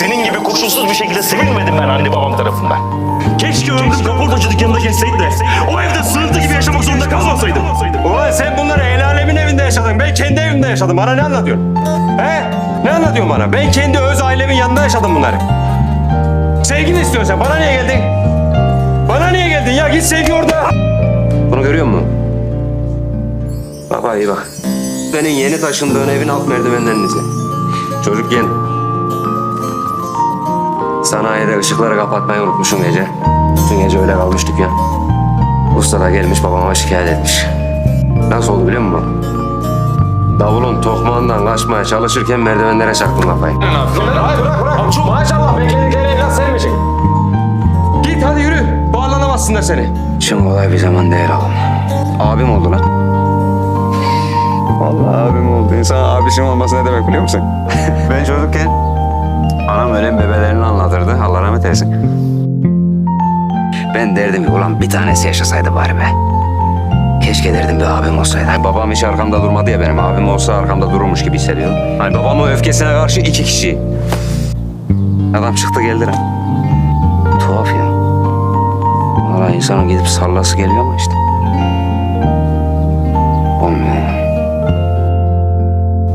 senin gibi koşulsuz bir şekilde sevilmedim ben anne babam tarafından. Keşke ömrüm kaportacı dükkanında geçseydi de o evde sığıntı gibi yaşamak zorunda kalmasaydım. Ulan sen bunları el alemin evinde yaşadın. Ben kendi evimde yaşadım. Bana ne anlatıyorsun? He? Ne anlatıyorsun bana? Ben kendi öz ailemin yanında yaşadım bunları. Sevgi mi istiyorsun sen? Bana niye geldin? Bana niye geldin ya? Git sevgi orada. Bunu görüyor musun? Baba iyi bak. Senin yeni taşındığın evin alt merdivenlerini izle. Çocukken sanayide ışıkları kapatmayı unutmuşum gece. Bütün gece öyle kalmıştık ya. Usta da gelmiş babama şikayet etmiş. Nasıl oldu biliyor musun? Davulun tokmağından kaçmaya çalışırken merdivenlere çaktım kafayı. Hayır bırak bırak. Maşallah ben kendi kendi evlat sevmişim. Git hadi yürü. Bağlanamazsınlar seni. Şimdi olay bir zaman değer alın. Abim oldu lan. Vallahi abim oldu. İnsan abişim olması ne demek biliyor musun? ben çocukken anam ölen bebelerini eylesin. Ben derdim ki ulan bir tanesi yaşasaydı bari be. Keşke derdim bir abim olsaydı. Hani babam hiç arkamda durmadı ya benim. Abim olsa arkamda dururmuş gibi hissediyorum. Hani babamın öfkesine karşı iki kişi. Adam çıktı geldi. Tuhaf ya. Valla insanın gidip sallası geliyor ama işte. Olmuyor.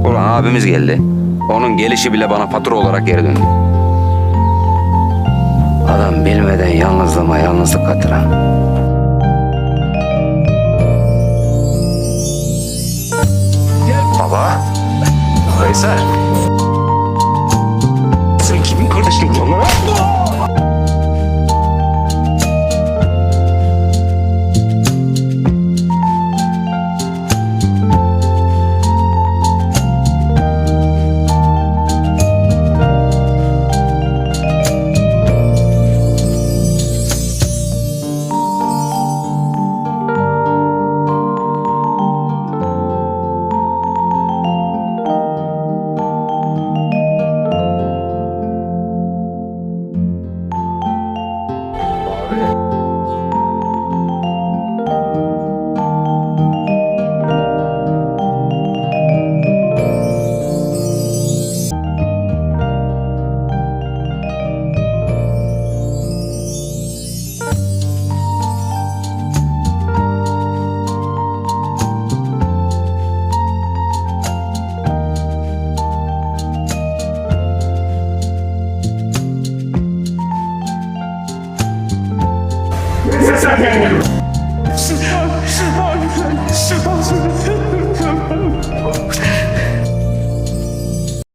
Ulan abimiz geldi. Onun gelişi bile bana fatura olarak geri döndü. Adam bilmeden yalnızlığıma yalnızlık katıran. Baba. Kayser. Sen kimin kardeşin bu lan? Twitter. mensaje.